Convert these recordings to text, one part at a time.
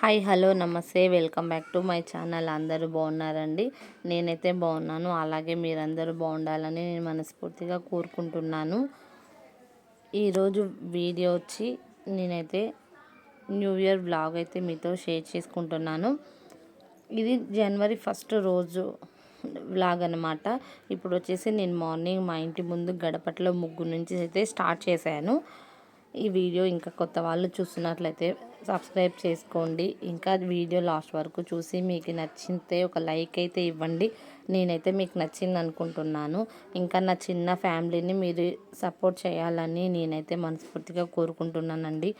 Hi hello నమస్తే. Welcome back to my channel. అందరూ బాగున్నారండి? నేనైతే బాగున్నాను. అలాగే మీరందరూ బాగుండాలని నేను మనస్ఫూర్తిగా కోరుకుంటున్నాను. ఈరోజు వీడియో వచ్చి నేనైతే న్యూ ఇయర్ బ్లాగ్ అయితే మీతో షేర్ చేసుకుంటున్నాను. ఇది జనవరి ఫస్ట్ రోజు బ్లాగ్ అనమాట ఇప్పుడు వచ్చేసి నేను మార్నింగ్ మా ఇంటి ముందు గడపట్లో ముగ్గు నుంచి అయితే స్టార్ట్ చేశాను. ఈ వీడియో ఇంకా కొత్త వాళ్ళు చూస్తున్నట్లయితే సబ్స్క్రైబ్ చేసుకోండి. ఇంకా వీడియో లాస్ట్ వరకు చూసి మీకు నచ్చితే ఒక లైక్ అయితే ఇవ్వండి. నేనైతే మీకు నచ్చింది అనుకుంటున్నాను ఇంకా నా చిన్న ఫ్యామిలీని మీరు సపోర్ట్ చేయాలని నేనైతే మనస్ఫూర్తిగా కోరుకుంటున్నానండి.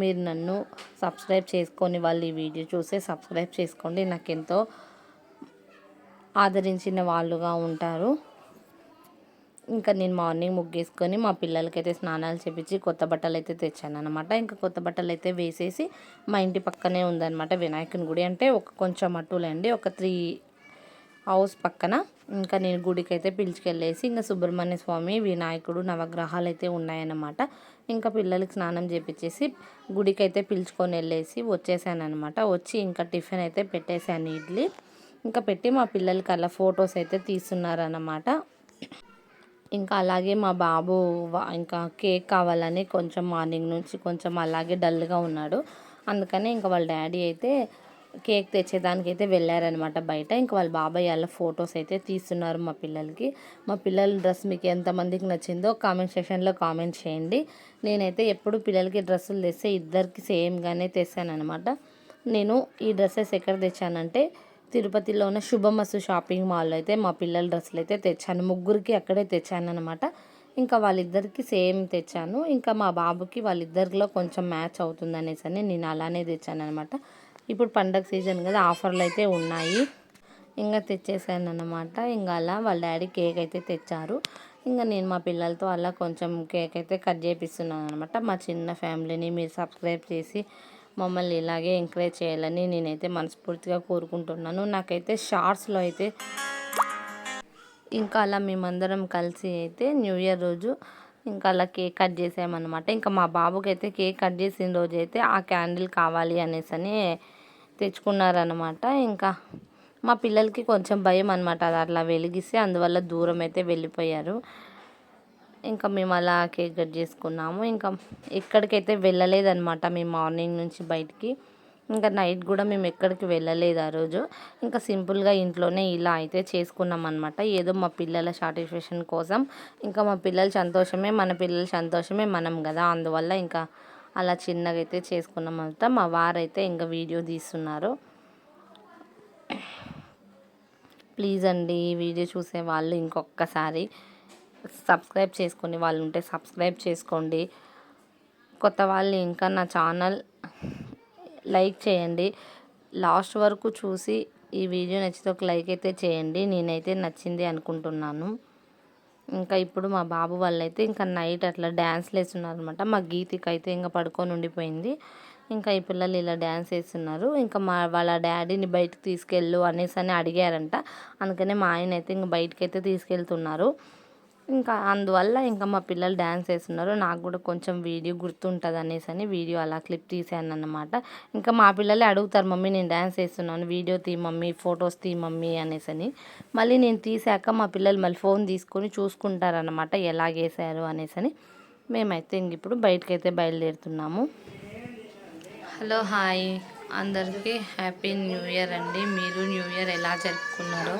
మీరు నన్ను సబ్స్క్రైబ్ చేసుకొని వాళ్ళు ఈ వీడియో చూసి సబ్స్క్రైబ్ చేసుకోండి. నాకు ఎంతో ఆదరించిన వాళ్ళుగా ఉంటారు. ఇంకా నేను మార్నింగ్ ముగ్గేసుకొని మా పిల్లలకైతే స్నానాలు చేపించి కొత్త బట్టలు అయితే తెచ్చాను అనమాట ఇంకా కొత్త బట్టలు అయితే వేసేసి మా ఇంటి పక్కనే ఉందన్నమాట వినాయకుని గుడి. అంటే ఒక కొంచెం అట్టులేండి ఒక త్రీ హౌస్ పక్కన. ఇంకా నేను గుడికి అయితే పిలుచుకెళ్ళేసి ఇంకా సుబ్రహ్మణ్య స్వామి వినాయకుడు నవగ్రహాలు అయితే ఉన్నాయన్నమాట. ఇంకా పిల్లలకి స్నానం చేపించేసి గుడికి అయితే పిలుచుకొని వెళ్ళేసి వచ్చేసాను అనమాట వచ్చి ఇంకా టిఫిన్ అయితే పెట్టేశాను ఇడ్లీ. ఇంకా పెట్టి మా పిల్లలకి అలా ఫొటోస్ అయితే తీస్తున్నారన్నమాట. ఇంకా అలాగే మా బాబు ఇంకా కేక్ కావాలని కొంచెం మార్నింగ్ నుంచి కొంచెం అలాగే డల్గా ఉన్నాడు. అందుకని ఇంకా వాళ్ళ డాడీ అయితే కేక్ తెచ్చేదానికి అయితే వెళ్ళారనమాట బయట. ఇంకా వాళ్ళ బాబాయ్ వాళ్ళ ఫొటోస్ అయితే తీస్తున్నారు మా పిల్లలకి. మా పిల్లల డ్రెస్ మీకు ఎంతమందికి నచ్చిందో కామెంట్ సెక్షన్లో కామెంట్ చేయండి. నేనైతే ఎప్పుడు పిల్లలకి డ్రెస్సులు తెస్తే ఇద్దరికి సేమ్గానే తెస్తాను అనమాట నేను ఈ డ్రెస్సెస్ ఎక్కడ తెచ్చానంటే తిరుపతిలో ఉన్న శుభమస్సు షాపింగ్ మాల్లో అయితే మా పిల్లల డ్రెస్సులు అయితే తెచ్చాను. ముగ్గురికి అక్కడే తెచ్చాను అనమాట ఇంకా వాళ్ళిద్దరికి సేమ్ తెచ్చాను. ఇంకా మా బాబుకి వాళ్ళిద్దరిలో కొంచెం మ్యాచ్ అవుతుంది అనేసి అని నేను అలానే తెచ్చాను అనమాట ఇప్పుడు పండగ సీజన్ కదా ఆఫర్లు అయితే ఉన్నాయి. ఇంకా తెచ్చేసాను అనమాట ఇంకా అలా వాళ్ళ డాడీ కేక్ అయితే తెచ్చారు. ఇంకా నేను మా పిల్లలతో అలా కొంచెం కేక్ అయితే కట్ చేపిస్తున్నాను అనమాట మా చిన్న ఫ్యామిలీని మీరు సబ్స్క్రైబ్ చేసి మమ్మల్ని ఇలాగే ఎంకరేజ్ చేయాలని నేనైతే మనస్ఫూర్తిగా కోరుకుంటున్నాను. నాకైతే షార్ట్స్లో అయితే ఇంకా అలా మేమందరం కలిసి అయితే న్యూ ఇయర్ రోజు ఇంకా అలా కేక్ కట్ చేసామన్నమాట. ఇంకా మా బాబుకి అయితే కేక్ కట్ చేసిన రోజు అయితే ఆ క్యాండిల్ కావాలి అనేసి అని తెచ్చుకున్నారనమాట ఇంకా మా పిల్లలకి కొంచెం భయం అనమాట అది అట్లా వెలిగిస్తే అందువల్ల దూరం అయితే వెళ్ళిపోయారు. ఇంకా మేము అలా కేక్ కట్ చేసుకున్నాము. ఇంకా ఎక్కడికైతే వెళ్ళలేదన్నమాట మేము మార్నింగ్ నుంచి బయటికి. ఇంకా నైట్ కూడా మేము ఎక్కడికి వెళ్ళలేదు ఆ రోజు. ఇంకా సింపుల్గా ఇంట్లోనే ఇలా అయితే చేసుకున్నాం అనమాట ఏదో మా పిల్లల సాటిస్ఫాక్షన్ కోసం. ఇంకా మా పిల్లల సంతోషమే మన పిల్లల సంతోషమే మనం కదా. అందువల్ల ఇంకా అలా చిన్నగా అయితే చేసుకున్నాం అనమాట మా వారైతే ఇంకా వీడియో తీస్తున్నారు. ప్లీజ్ అండి ఈ వీడియో చూసే వాళ్ళు ఇంకొకసారి సబ్స్క్రైబ్ చేసుకుని వాళ్ళు ఉంటే సబ్స్క్రైబ్ చేసుకోండి. కొత్త వాళ్ళు ఇంకా నా ఛానల్ లైక్ చేయండి. లాస్ట్ వరకు చూసి ఈ వీడియో నచ్చితే ఒక లైక్ అయితే చేయండి. నేనైతే నచ్చింది అనుకుంటున్నాను. ఇంకా ఇప్పుడు మా బాబు వాళ్ళైతే ఇంకా నైట్ అట్లా డ్యాన్స్లు వేస్తున్నారనమాట మా గీతికి అయితే ఇంకా పడుకొని ఉండిపోయింది. ఇంకా ఈ పిల్లలు ఇలా డ్యాన్స్ వేస్తున్నారు. ఇంకా మా వాళ్ళ డాడీని బయటకు తీసుకెళ్ళు అనేసి అని అడిగారంట. అందుకనే మా ఆయన అయితే ఇంక బయటకైతే అయితే తీసుకెళ్తున్నారు. ఇంకా అందువల్ల ఇంకా మా పిల్లలు డ్యాన్స్ వేస్తున్నారు. నాకు కూడా కొంచెం వీడియో గుర్తుంటుంది అనేసి అని వీడియో అలా క్లిప్ తీసాను అన్నమాట ఇంకా మా పిల్లలే అడుగుతారు మమ్మీ నేను డ్యాన్స్ వేస్తున్నాను వీడియో తీ మమ్మీ ఫొటోస్ తీ మమ్మీ అనేసి అని. మళ్ళీ నేను తీసాక మా పిల్లలు మళ్ళీ ఫోన్ తీసుకొని చూసుకుంటారనమాట ఎలా వేసారు అనేసి అని. మేమైతే ఇంక ఇప్పుడు బయటకైతే బయలుదేరుతున్నాము. Hello hi. అందరికీ హ్యాపీ న్యూ ఇయర్ అండి. మీరు న్యూ ఇయర్ ఎలా జరుపుకున్నారో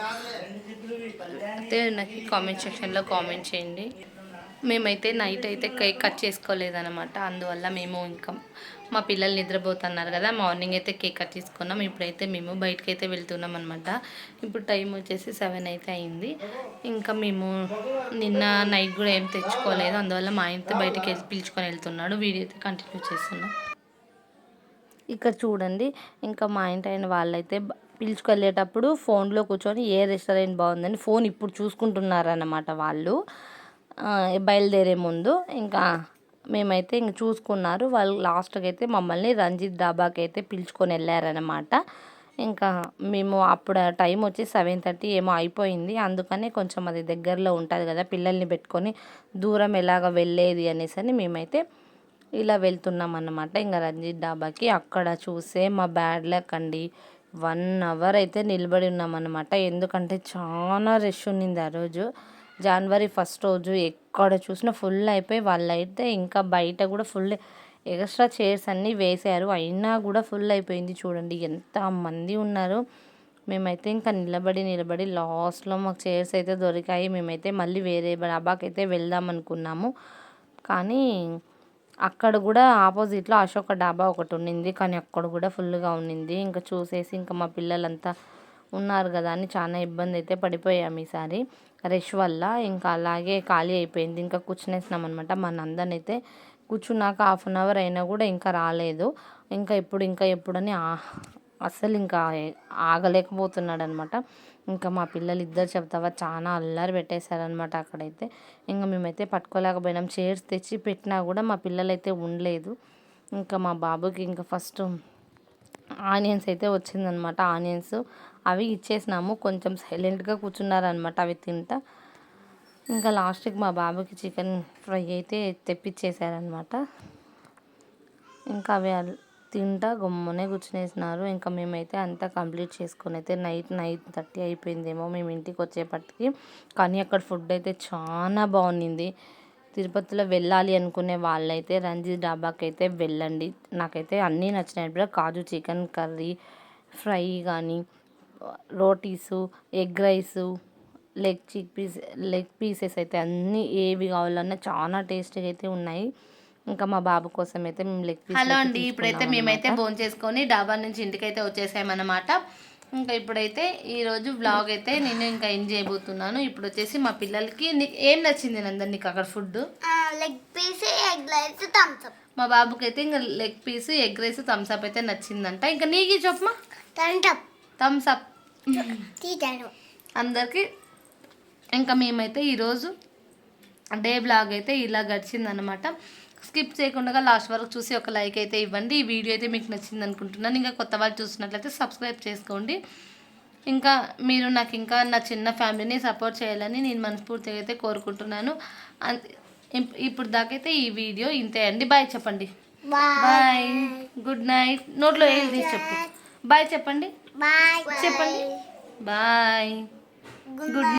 అయితే నాకు కామెంట్ సెక్షన్లో కామెంట్ చేయండి. మేమైతే నైట్ అయితే కేక్ కట్ చేసుకోలేదనమాట అందువల్ల మేము ఇంకా మా పిల్లలు నిద్రపోతున్నారు కదా మార్నింగ్ అయితే కేక్ కట్ చేసుకున్నాం. ఇప్పుడైతే మేము బయటకు అయితే వెళ్తున్నాం అనమాట ఇప్పుడు టైం వచ్చేసి సెవెన్ అయితే అయింది. ఇంకా మేము నిన్న నైట్ కూడా ఏం తెచ్చుకోలేదు. అందువల్ల మా ఇంటి బయటకి పిలుచుకొని వెళ్తున్నాడు. వీడియో అయితే కంటిన్యూ చేస్తున్నాం. ఇక్కడ చూడండి. ఇంకా మా ఇంటి అయిన వాళ్ళైతే పిలుచుకెళ్ళేటప్పుడు ఫోన్లో కూర్చొని ఏ రెస్టారెంట్ బాగుందని ఫోన్ ఇప్పుడు చూసుకుంటున్నారన్నమాట వాళ్ళు. బయలుదేరే ముందు. ఇంకా మేమైతే ఇంక చూసుకున్నారు. వాళ్ళు లాస్ట్కి అయితే మమ్మల్ని రంజిత్ డాబాకి అయితే పిలుచుకొని వెళ్ళారనమాట ఇంకా మేము అప్పుడు టైం వచ్చి సెవెన్ థర్టీ ఏమో అయిపోయింది. అందుకనే కొంచెం అది దగ్గరలో ఉంటుంది కదా పిల్లల్ని పెట్టుకొని దూరం ఎలాగ వెళ్ళేది అనేసి అని మేమైతే ఇలా వెళ్తున్నాం అన్నమాట ఇంకా రంజిత్ డాబాకి అక్కడ చూసే మా బ్యాడ్ లక్ అండి. వన్ అవర్ అయితే నిలబడి ఉన్నామన్నమాట. ఎందుకంటే చాలా రష్ ఉన్నింది ఆ రోజు. జనవరి ఫస్ట్ రోజు ఎక్కడ చూసినా ఫుల్ అయిపోయి వాళ్ళైతే ఇంకా బయట కూడా ఫుల్ ఎక్స్ట్రా చైర్స్ అన్నీ వేశారు. అయినా కూడా ఫుల్ అయిపోయింది చూడండి. ఎంత మంది ఉన్నారు. మేమైతే ఇంకా నిలబడి నిలబడి లాస్ట్లో మాకు చైర్స్ అయితే దొరికాయి. మేమైతే మళ్ళీ వేరే డాబాకి అయితే వెళ్దాం అనుకున్నాము కానీ అక్కడ కూడా ఆపోజిట్లో అశోక డాబా ఒకటి ఉండింది కానీ అక్కడ కూడా ఫుల్గా ఉండింది ఇంకా చూసేసి ఇంకా మా పిల్లలంతా ఉన్నారు కదా అని చాలా ఇబ్బంది అయితే పడిపోయాము ఈసారి. రష్ వల్ల ఇంకా అలాగే ఖాళీ అయిపోయింది. ఇంకా కూర్చునేసినాం అనమాట మా నందన్ అయితే కూర్చున్నాక హాఫ్ అన్ అవర్ అయినా కూడా ఇంకా రాలేదు. ఇంకా ఇప్పుడు ఇంకా ఎప్పుడని ఆ- అస్సలు ఇంకా ఆగలేకపోతున్నాడు అనమాట ఇంకా మా పిల్లలు ఇద్దరు చెప్తావా? చాలా అల్లరి పెట్టేశారనమాట అక్కడైతే. ఇంకా మేమైతే పట్టుకోలేకపోయినాం. చైర్స్ తెచ్చి పెట్టినా కూడా మా పిల్లలు అయితే ఉండలేదు. ఇంకా మా బాబుకి ఇంకా ఫస్ట్ ఆనియన్స్ అయితే వచ్చిందనమాట ఆనియన్స్ అవి ఇచ్చేసినాము. కొంచెం సైలెంట్గా కూర్చున్నారనమాట అవి తింటా. ఇంకా లాస్ట్కి మా బాబుకి చికెన్ ఫ్రై అయితే తెప్పించేశారనమాట ఇంకా అవి తింటా గమ్మునే కూర్చునేసినారు. ఇంకా మేమైతే అంతా కంప్లీట్ చేసుకొని అయితే నైట్ నైట్ థర్టీ అయిపోయిందేమో మేము ఇంటికి వచ్చేపటికి. కానీ అక్కడ ఫుడ్ అయితే చాలా బాగుండింది. తిరుపతిలో వెళ్ళాలి అనుకునే వాళ్ళైతే రంజిత్ డాబాకి అయితే వెళ్ళండి. నాకైతే అన్నీ నచ్చినాయి. కాజు చికెన్ కర్రీ ఫ్రై కానీ rotis egg rice leg chick piece leg pieces అయితే అన్నీ ఏవి కావాలన్నా చాలా టేస్టీగా అయితే ఉన్నాయి. ఇంకా మా బాబు కోసం అయితే మేము లెగ్ పీస్ హలో అండి ఇప్పుడైతే మేమైతే భోజనం చేసుకొని డాబా నుంచి ఇంటికైతే వచ్చేసామన్నమాట. ఇంకా ఇప్పుడైతే ఈరోజు వ్లాగ్ అయితే నేను ఇంకా ఎంజాయ్ చేయబోతున్నాను. ఇప్పుడు వచ్చేసి మా పిల్లలకి నీకు ఏం నచ్చింది నందన్ నీకు అక్కడ food leg piece egg rice thumbs up మా బాబుకి అయితే ఇంకా leg piece egg rice thumbs up అయితే నచ్చిందంట. ఇంకా నీకు చెప్పమా థమ్స్ అప్ థమ్స్ అప్ తీటాను అందరికీ ఇంకా మేమైతే ఈరోజు డే బ్లాగ్ అయితే ఇలా గడిచిందనమాట స్కిప్ చేయకుండా లాస్ట్ వరకు చూసి ఒక లైక్ అయితే ఇవ్వండి. ఈ వీడియో అయితే మీకు నచ్చింది అనుకుంటున్నాను. ఇంకా కొత్త వాళ్ళు చూసినట్లయితే సబ్స్క్రైబ్ చేసుకోండి. ఇంకా మీరు నాకు ఇంకా నా చిన్న ఫ్యామిలీని సపోర్ట్ చేయాలని నేను మనస్ఫూర్తిగా అయితే కోరుకుంటున్నాను. ఇప్పుడు దాకైతే ఈ వీడియో ఇంతే అండి. బాయ్ చెప్పండి. బాయ్. Good night. నోట్లో ఏది చెప్పు. బాయ్ చెప్పండి. చెప్పండి. బాయ్. గుడ్